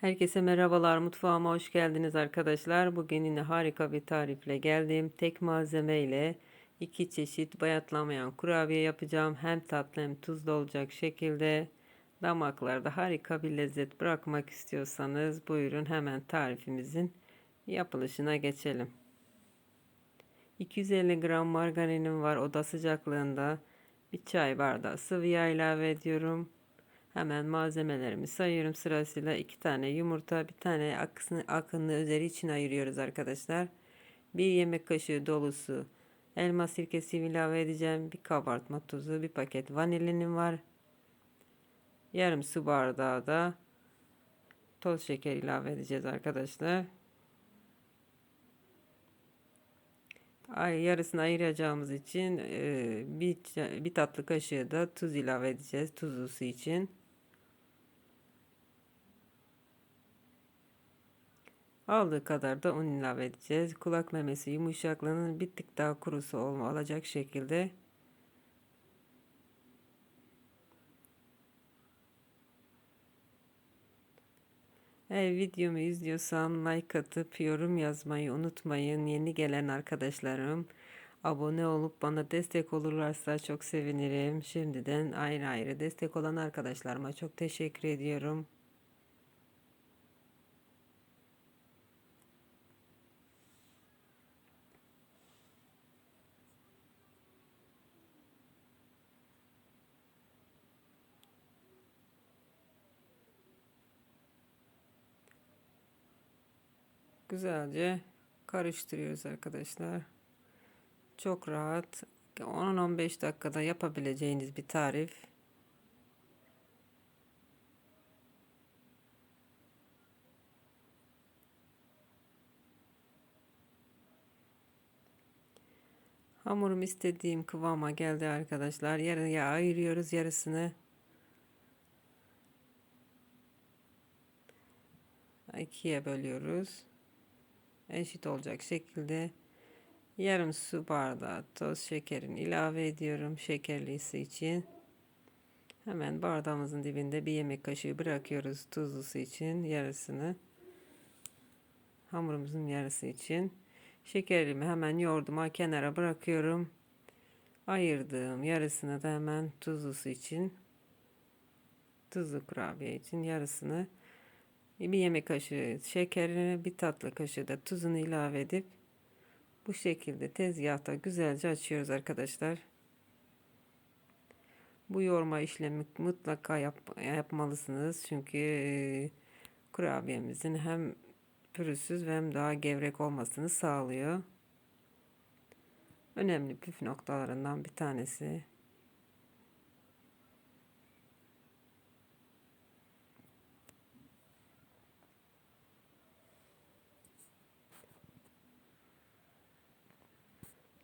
Herkese merhabalar. Mutfağıma hoş geldiniz arkadaşlar. Bugün yine harika bir tarifle geldim. Tek malzeme ile iki çeşit bayatlamayan kurabiye yapacağım. Hem tatlı hem tuzlu olacak şekilde damaklarda harika bir lezzet bırakmak istiyorsanız buyurun hemen tarifimizin yapılışına geçelim. 250 gram margarinim var oda sıcaklığında. Bir çay bardağı sıvı yağ ilave ediyorum. Hemen malzemelerimi sayıyorum sırasıyla. iki tane yumurta, bir tane akısını, akınlı üzeri için ayırıyoruz arkadaşlar. Bir yemek kaşığı dolusu elma sirkesi ilave edeceğim. Bir kabartma tuzu, bir paket vanilinim var. Yarım su bardağı da toz şeker ilave edeceğiz arkadaşlar. Ay, yarısını ayıracağımız için bir, bir tatlı kaşığı da tuz ilave edeceğiz tuzlusu için. Aldığı kadar da un ilave edeceğiz. Kulak memesi yumuşaklığının bir tık daha kurusu olma alacak şekilde Eğer videomu izliyorsan like atıp yorum yazmayı unutmayın. Yeni gelen arkadaşlarım abone olup bana destek olurlarsa çok sevinirim. Şimdiden ayrı ayrı destek olan arkadaşlarıma çok teşekkür ediyorum. Güzelce karıştırıyoruz arkadaşlar. Çok rahat 10-15 dakikada yapabileceğiniz bir tarif. Hamurum istediğim kıvama geldi arkadaşlar. Yarıya ayırıyoruz yarısını. ikiye bölüyoruz eşit olacak şekilde yarım su bardağı toz şekerini ilave ediyorum şekerlisi için. Hemen bardağımızın dibinde bir yemek kaşığı bırakıyoruz tuzlusu için yarısını. Hamurumuzun yarısı için. Şekerimi hemen yoğurduma kenara bırakıyorum. Ayırdığım yarısını da hemen tuzlusu için tuzlu kurabiye için yarısını bir yemek kaşığı şekerini, bir tatlı kaşığı da tuzunu ilave edip bu şekilde tezgahta güzelce açıyoruz arkadaşlar. Bu yoğurma işlemi mutlaka yap, yapmalısınız. Çünkü e, kurabiyemizin hem pürüzsüz hem daha gevrek olmasını sağlıyor. Önemli püf noktalarından bir tanesi.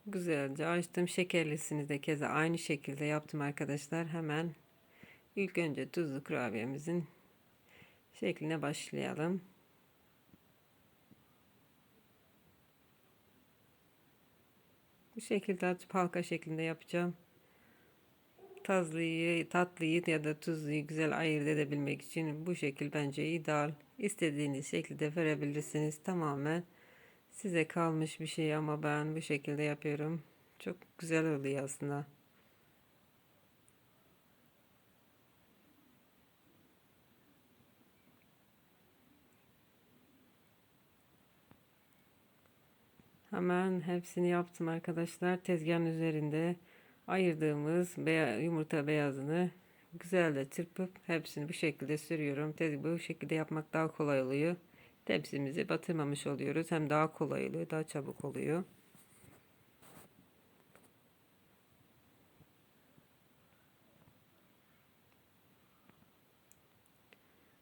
Güzelce açtım. Şekerlisini de keza aynı şekilde yaptım arkadaşlar. Hemen ilk önce tuzlu kurabiyemizin şekline başlayalım. Bu şekilde açıp halka şeklinde yapacağım. Tatlıyı, tatlıyı ya da tuzluyu güzel ayırt edebilmek için bu şekil bence ideal. İstediğiniz şekilde verebilirsiniz. Tamamen size kalmış bir şey ama ben bu şekilde yapıyorum. Çok güzel oluyor aslında. Hemen hepsini yaptım arkadaşlar. Tezgahın üzerinde ayırdığımız beya yumurta beyazını güzelce çırpıp hepsini bu şekilde sürüyorum. Tez bu şekilde yapmak daha kolay oluyor tepsimizi batırmamış oluyoruz. Hem daha kolay oluyor, daha çabuk oluyor.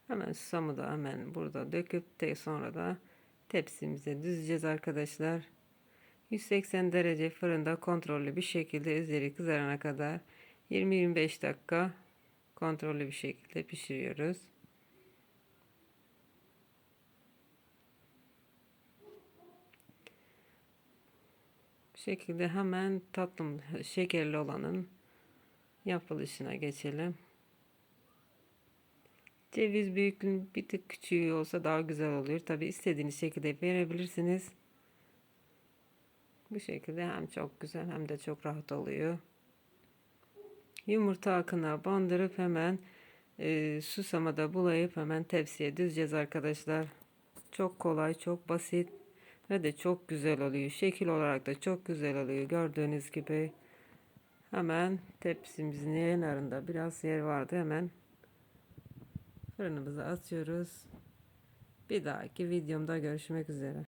Hemen susamı da hemen burada döküp de sonra da tepsimize düzeceğiz arkadaşlar. 180 derece fırında kontrollü bir şekilde üzeri kızarana kadar 20-25 dakika kontrollü bir şekilde pişiriyoruz. Şekilde hemen tatlım şekerli olanın yapılışına geçelim. Ceviz büyüklüğünün bir tık küçüğü olsa daha güzel oluyor. Tabi istediğiniz şekilde verebilirsiniz. Bu şekilde hem çok güzel hem de çok rahat oluyor. Yumurta akına bandırıp hemen e, susamada bulayıp hemen tepsiye düzeceğiz arkadaşlar. Çok kolay, çok basit ve de çok güzel oluyor. Şekil olarak da çok güzel oluyor. Gördüğünüz gibi hemen tepsimizin kenarında biraz yer vardı. Hemen fırınımıza atıyoruz. Bir dahaki videomda görüşmek üzere.